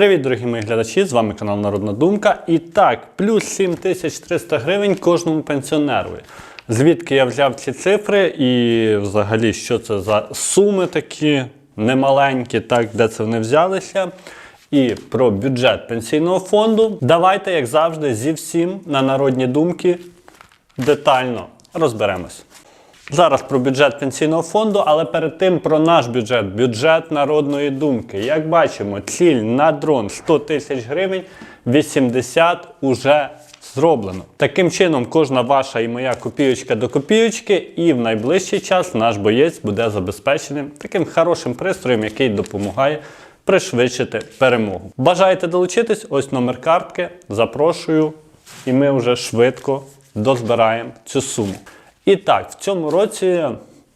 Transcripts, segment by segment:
Привіт, дорогі мої глядачі! З вами канал Народна Думка. І так, плюс 7300 гривень кожному пенсіонеру. Звідки я взяв ці цифри і взагалі, що це за суми такі немаленькі, так, де це вони взялися. І про бюджет пенсійного фонду. Давайте, як завжди, зі всім на народні думки детально розберемось. Зараз про бюджет пенсійного фонду, але перед тим про наш бюджет, бюджет народної думки. Як бачимо, ціль на дрон 100 тисяч гривень, 80 уже зроблено. Таким чином, кожна ваша і моя копійочка до копійочки, і в найближчий час наш боєць буде забезпеченим таким хорошим пристроєм, який допомагає пришвидшити перемогу. Бажаєте долучитись? Ось номер картки. Запрошую, і ми вже швидко дозбираємо цю суму. І так, в цьому році,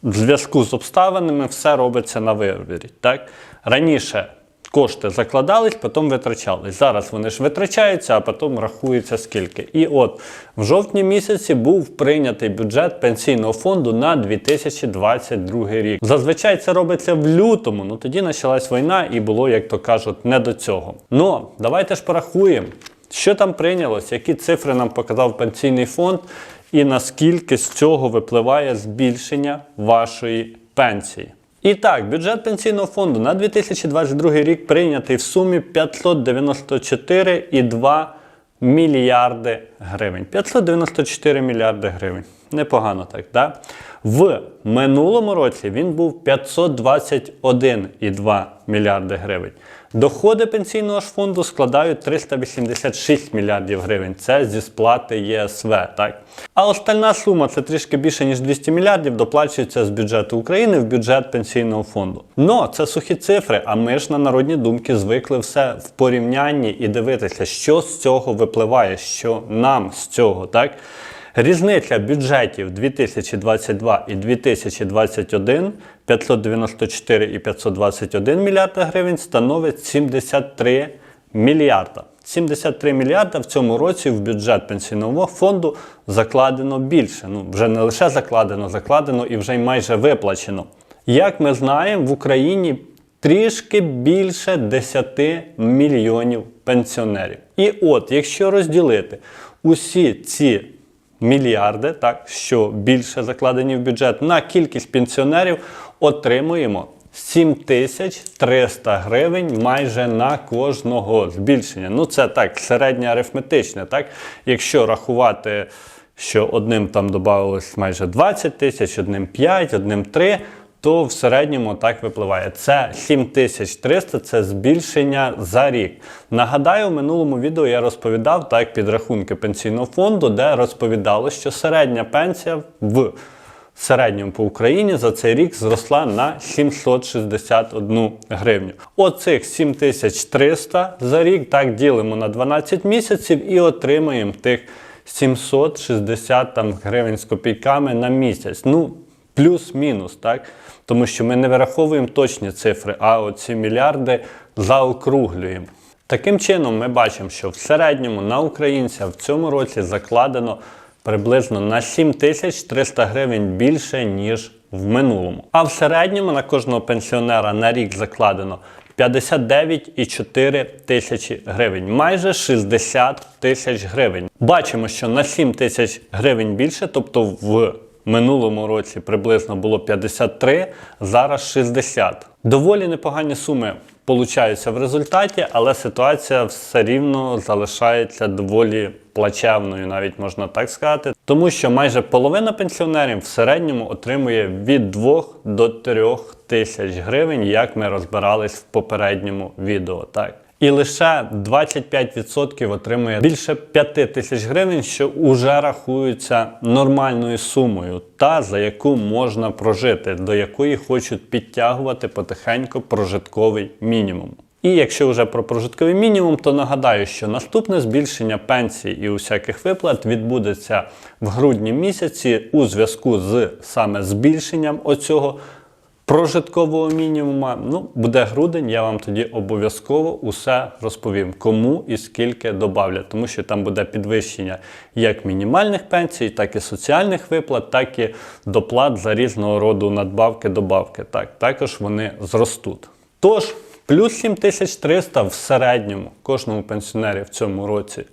в зв'язку з обставинами, все робиться на виборі. Так? Раніше кошти закладались, потім витрачались. Зараз вони ж витрачаються, а потім рахується скільки. І от в жовтні місяці був прийнятий бюджет пенсійного фонду на 2022 рік. Зазвичай це робиться в лютому, ну тоді почалась війна і було, як то кажуть, не до цього. Ну, давайте ж порахуємо. Що там прийнялось, які цифри нам показав пенсійний фонд, і наскільки з цього випливає збільшення вашої пенсії. І так, бюджет пенсійного фонду на 2022 рік прийнятий в сумі 594,2 мільярди гривень. 594 мільярди гривень. Непогано так, да? В минулому році він був 521,2 мільярди гривень. Доходи пенсійного ж фонду складають 386 мільярдів гривень. Це зі сплати ЄСВ. так? А остальна сума це трішки більше, ніж 200 мільярдів, доплачується з бюджету України в бюджет пенсійного фонду. Ну, це сухі цифри, а ми ж на народні думки звикли все в порівнянні і дивитися, що з цього випливає, що нам з цього, так? Різниця бюджетів 2022 і 2021 594 і 521 мільярда гривень становить 73 мільярда. 73 мільярда в цьому році в бюджет пенсійного фонду закладено більше. Ну, вже не лише закладено, закладено і вже й майже виплачено. Як ми знаємо, в Україні трішки більше 10 мільйонів пенсіонерів. І от, якщо розділити усі ці мільярди, так, що більше закладені в бюджет, на кількість пенсіонерів отримуємо 7300 гривень майже на кожного збільшення. Ну, це так, середнє арифметичне. Так? Якщо рахувати, що одним там додавалось майже 20 тисяч, одним 5, одним 3, то в середньому так випливає. Це 7300 це збільшення за рік. Нагадаю, в минулому відео я розповідав так підрахунки пенсійного фонду, де розповідало, що середня пенсія в середньому по Україні за цей рік зросла на 761 гривню. Оцих 7300 за рік так ділимо на 12 місяців і отримаємо тих 760 там, гривень з копійками на місяць. Ну, плюс-мінус, так? Тому що ми не вираховуємо точні цифри, а оці мільярди заокруглюємо. Таким чином, ми бачимо, що в середньому на українця в цьому році закладено приблизно на 7300 гривень більше, ніж в минулому. А в середньому на кожного пенсіонера на рік закладено 59,4 тисячі гривень, майже 60 тисяч гривень. Бачимо, що на 7 тисяч гривень більше, тобто в минулому році приблизно було 53, зараз 60. Доволі непогані суми получаються в результаті, але ситуація все рівно залишається доволі плачевною, навіть можна так сказати, тому що майже половина пенсіонерів в середньому отримує від 2 до 3 тисяч гривень, як ми розбирались в попередньому відео. Так. І лише 25% отримує більше 5 тисяч гривень, що вже рахується нормальною сумою, та за яку можна прожити, до якої хочуть підтягувати потихеньку прожитковий мінімум. І якщо вже про прожитковий мінімум, то нагадаю, що наступне збільшення пенсій і усяких виплат відбудеться в грудні місяці у зв'язку з саме збільшенням оцього прожиткового мінімума. Ну, буде грудень, я вам тоді обов'язково усе розповім, кому і скільки добавлять, тому що там буде підвищення як мінімальних пенсій, так і соціальних виплат, так і доплат за різного роду надбавки, добавки. Так, також вони зростуть. Тож. Плюс 7300 в середньому кожному пенсіонері в цьому році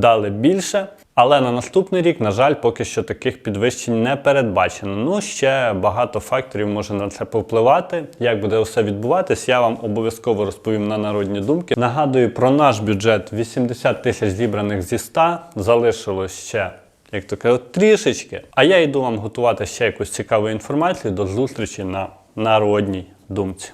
дали більше. Але на наступний рік, на жаль, поки що таких підвищень не передбачено. Ну, ще багато факторів може на це повпливати. Як буде все відбуватись, я вам обов'язково розповім на народні думки. Нагадую про наш бюджет 80 тисяч зібраних зі 100. Залишилось ще, як то кажуть, трішечки. А я йду вам готувати ще якусь цікаву інформацію. До зустрічі на народній думці.